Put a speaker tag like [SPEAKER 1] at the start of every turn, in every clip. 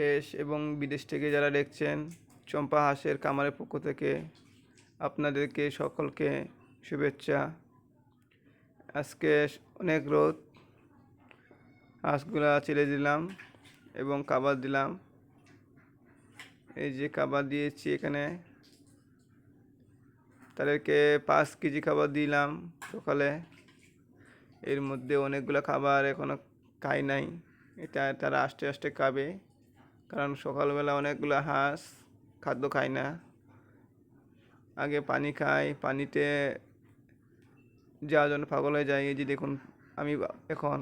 [SPEAKER 1] দেশ এবং বিদেশ থেকে যারা দেখছেন, চম্পা হাঁসের কামারের পক্ষ থেকে আপনাদেরকে সকলকে শুভেচ্ছা। আজকে অনেক রোদ, হাঁসগুলা ছেড়ে দিলাম এবং খাবার দিলাম। এই যে খাবার দিয়েছি এখানে, তাদেরকে পাঁচ কেজি খাবার দিলাম সকালে। এর মধ্যে অনেকগুলো খাবার এখনও খাই নাই, এটা তারা আস্তে আস্তে খাবে। কারণ সকালবেলা অনেকগুলো হাঁস খাদ্য খায় না। আগে পানি খায় পানিতে যাওয়ার জন্য পাগল হয়ে যায় এই যে দেখুন, আমি এখন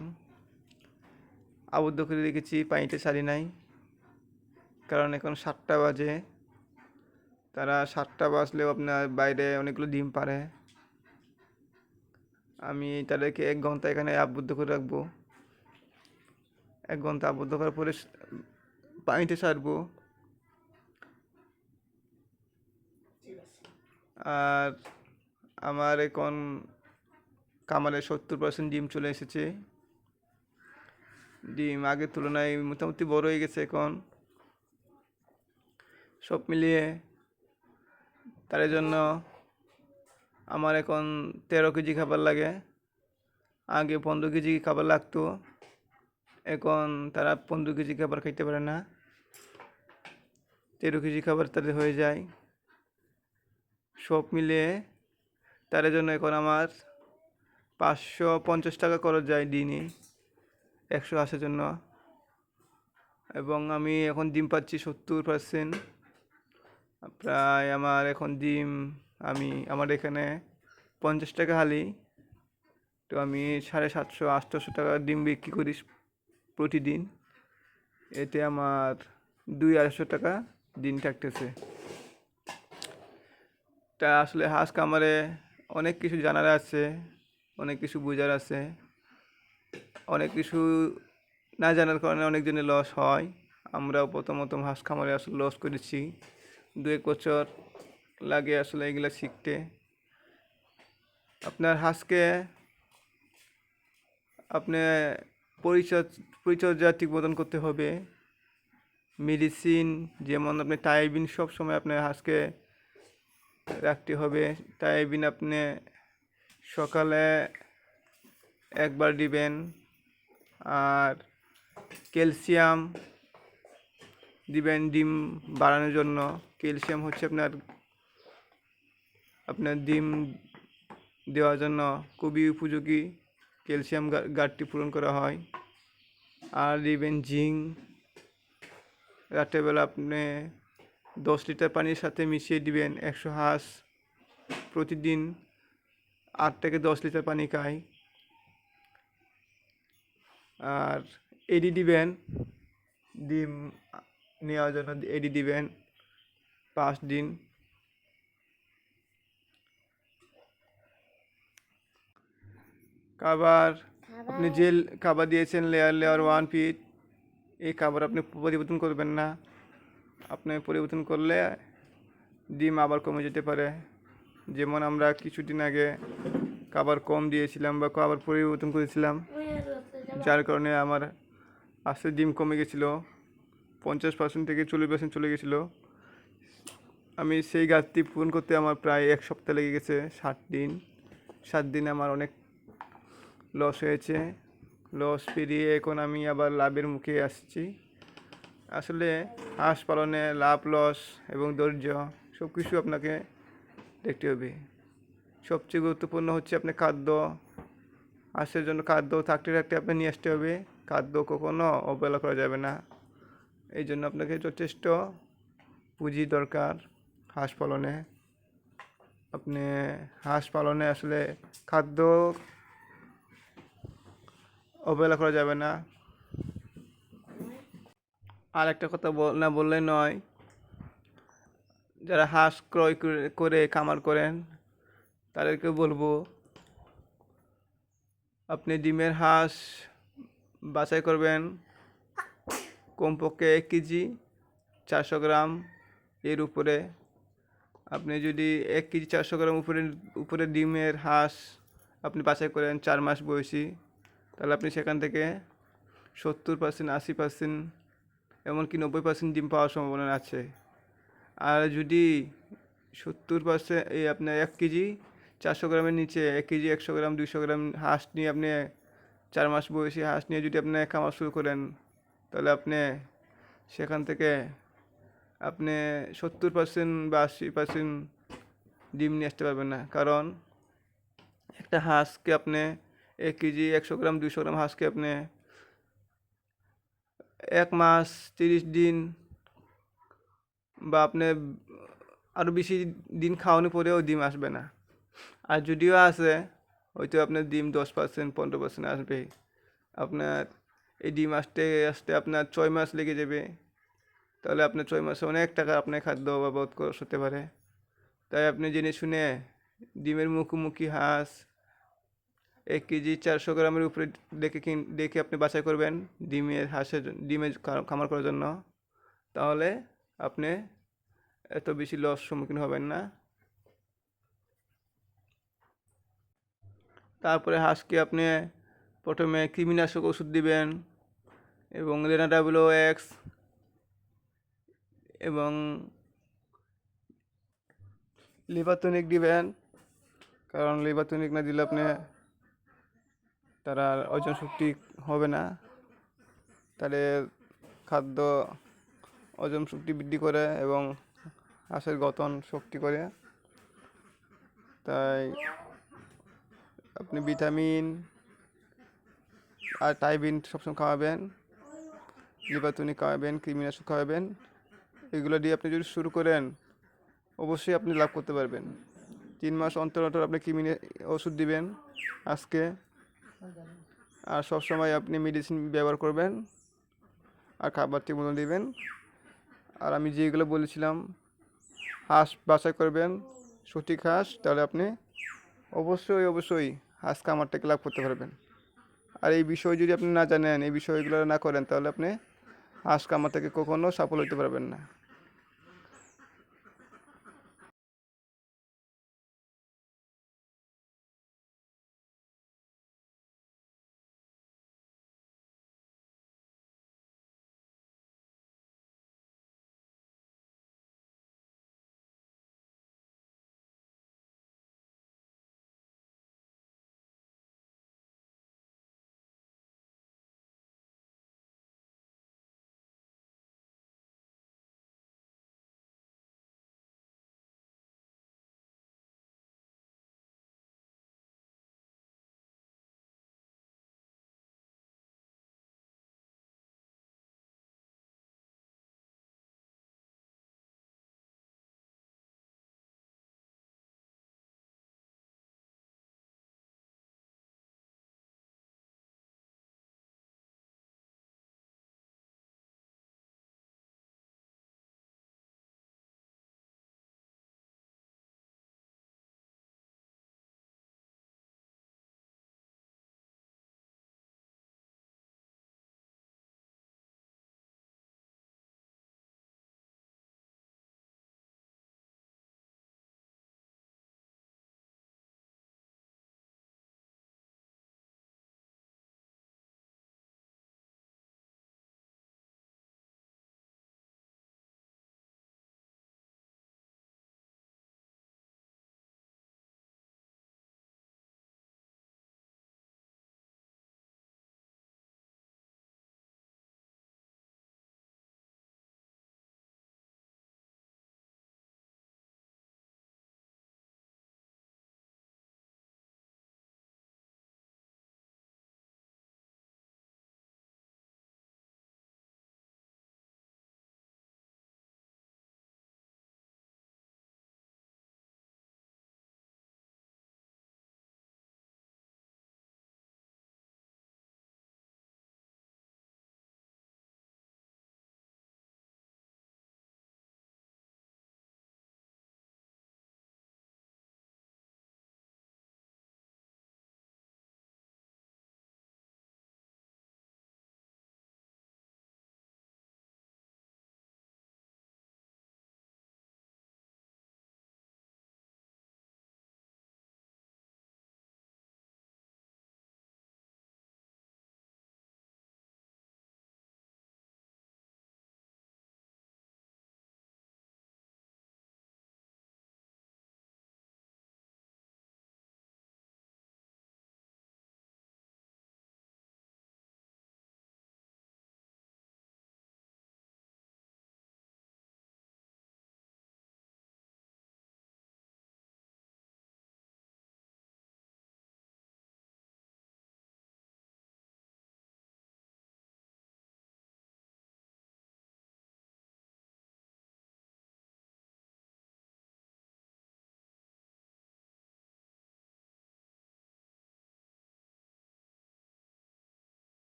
[SPEAKER 1] আবদ্ধ করে রেখেছি পানিতে ছাড়ি নাই। কারণ এখন সাতটা বাজে। তারা সাতটা বাজলেও আপনার বাইরে অনেকগুলো ডিম পারে আমি তাদেরকে এক ঘণ্টা এখানে আবদ্ধ করে রাখব। এক ঘণ্টা আবদ্ধ করার পরে পানিতে ছাড়বো আর আমার এখন কামারে সত্তর পার্সেন্ট ডিম চলে এসেছে। ডিম আগের তুলনায় মোটামুটি বড় হয়ে গেছে এখন। সব মিলিয়ে তার জন্য আমার এখন তেরো কেজি খাবার লাগে। আগে পনেরো কেজি খাবার লাগতো। এখন তারা পনেরো কেজি খাবার খাইতে পারে না। তেরো কেজি খাবার তাদের হয়ে যায়। সব মিলিয়ে তার জন্য এখন আমার পাঁচশো পঞ্চাশ টাকা খরচ যায় দিনই একশো আসার জন্য। এবং আমি এখন ডিম পাচ্ছি সত্তর পার্সেন্ট প্রায় আমার এখন ডিম আমি, আমার এখানে পঞ্চাশ টাকা হালি। তো আমি সাড়ে সাতশো আটশোশো টাকা ডিম বিক্রি করি প্রতিদিন। এতে আমার দুই আড়াইশো টাকা দিন থাকতেছে তা আসলে হাঁস কামারে অনেক কিছু জানার আছে, অনেক কিছু বোঝার আছে। অনেক কিছু না জানার কারণে অনেক জনের লস হয়। আমরাও প্রথম প্রথম হাঁস খামারে আসলে লস করেছি। দু এক বছর লাগে আসলে এগুলা শিখতে। আপনার হাঁসকে আপনি পরিচর্য পরিচর্যা ঠিক মতন করতে হবে। মেডিসিন, যেমন আপনি টাইবিন সব সময় আপনার হাঁসকে রাখতে হবে। টাইবিন আপনি সকালে একবার দিবেন। আর ক্যালসিয়াম দিবেন ডিম বাড়ানোর জন্য। ক্যালসিয়াম হচ্ছে আপনার আপনার ডিম দেওয়ার জন্য খুবই উপযোগী। ক্যালসিয়াম ঘা- ঘাটতি পূরণ করা হয়। আর দিবেন জিঙ্ক। রাত্রেবেলা আপনি দশ লিটার পানির সাথে মিশিয়ে দিবেন একশো হাঁস। প্রতিদিন আট থেকে দশ লিটার পানি খায় আর এডি দিবেন ডিম নেওয়ার জন্য এডি দিবেন পাঁচ দিন। খাবার আপনি যে খাবার দিয়েছেন লেয়ার লেয়ার ওয়ান ফিট এই খাবার আপনি পরিবর্তন করবেন না। আপনি পরিবর্তন করলে ডিম আবার কমে যেতে পারে। যেমন আমরা কিছুদিন আগে খাবার কম দিয়েছিলাম বা খাবার পরিবর্তন করেছিলাম, যার কারণে আমার আস্তে ডিম কমে গেছিল, পঞ্চাশ পার্সেন্ট থেকে চল্লিশ পার্সেন্ট চলে গেছিল। আমি সেই গাছটি পূরণ করতে আমার প্রায় এক সপ্তাহ লেগে গেছে ষাট দিন। সাত দিনে আমার অনেক লস হয়েছে। লস পেরিয়ে এখন আমি আবার লাভের মুখে আসছি। আসলে হাঁস পালনে লাভ, লস এবং ধৈর্য সব কিছু আপনাকে দেখতে হবে। সবচেয়ে গুরুত্বপূর্ণ হচ্ছে আপনার খাদ্য, হাঁসের জন্য খাদ্য থাকতে থাকতে আপনি নিয়ে আসতে হবে। খাদ্য কখনো অবহেলা করা যাবে না। এই জন্য আপনাকে যথেষ্ট পুঁজি দরকার হাঁস পালনে। আপনি হাঁস পালনে আসলে খাদ্য অবহেলা করা যাবে না। আর একটা কথা বল- না বললে নয়, যারা হাঁস ক্রয় করে- খামার করেন, তাদেরকে বলব, আপনি ডিমের হাঁস বাছাই করবেন, কমপক্ষে এক কেজি, চারশো গ্রাম এর উপরে। আপনি যদি এক কেজি চারশো গ্রাম উপরে উপরে ডিমের হাঁস আপনি বাছাই করেন, চার মাস বয়সী তাহলে আপনি সেখান থেকে সত্তর পার্সেন্ট আশি পার্সেন্ট এমনকি নব্বই পার্সেন্ট ডিম পাওয়ার সম্ভাবনা আছে। আর যদি সত্তর পার্সেন্ট এই আপনার এক কেজি চারশো গ্রামের নিচে, এক কেজি একশো গ্রাম, দুইশো গ্রাম হাঁস নিয়ে আপনি চার মাস বয়সী হাঁস নিয়ে যদি আপনি খামার শুরু করেন, তাহলে আপনি সেখান থেকে আপনি সত্তর পার্সেন্ট বা আশি পার্সেন্ট ডিম নিয়ে আসতে পারবেন না। কারণ একটা হাঁসকে আপনি এক কেজি একশো গ্রাম দুশো গ্রাম হাঁসকে আপনি এক মাস, তিরিশ দিন বা আপনি আরও বেশি দিন খাওয়ানোর পরেও ডিম আসবে না। আর যদিও আসে হয়তো আপনার ডিম দশ পার্সেন্ট, পনেরো পার্সেন্ট আসবে। আপনার এই ডিম আসতে আসতে আপনার ছয় মাস লেগে যাবে। তাহলে আপনার ছয় মাসে অনেক টাকা আপনার খাদ্য বাবদ খরচ হতে পারে। তাই আপনি জেনে শুনে ডিমের মুখোমুখি হাঁস এক কেজি চারশো গ্রামের উপরে দেখে কিন দেখে আপনি বাছাই করবেন ডিমের হাঁসের ডিমের খামার করার জন্য। তাহলে আপনি এত বেশি লস সম্মুখীন হবেন না। তারপরে হাঁসকে আপনি প্রথমে কৃমিনাশক ওষুধ দিবেন এবং লেনা লেনাডাবলো এক্স এবং লিভার টনিক দিবেন। কারণ লিভার টনিক না দিলে আপনি তারা ওজন শক্তি হবে না। তাদের খাদ্য ওজন শক্তি বৃদ্ধি করে এবং হাঁসের গঠন শক্তি করে। তাই আপনি ভিটামিন আর টাইবিন সবসময় খাওয়াবেন টনিক খাওয়াবেন, কৃমিনাশক খাওয়াবেন, এগুলো দিয়ে আপনি যদি শুরু করেন, অবশ্যই আপনি লাভ করতে পারবেন। তিন মাস অন্তর অন্তর আপনি কৃমি ওষুধ দিবেন আজকে। আর সবসময় আপনি মেডিসিন ব্যবহার করবেন আর খাবার ঠিকমতো দিবেন আর আমি যেগুলো বলেছিলাম, হাঁস বাছাই করবেন, সঠিক হাঁস, তাহলে আপনি অবশ্যই অবশ্যই হাঁস খামার থেকে লাভ করতে পারবেন। আর এই বিষয় যদি আপনি না জানেন, এই বিষয়গুলো না করেন, তাহলে আপনি হাঁস কামার থেকে কখনো সফল হতে পারবেন না।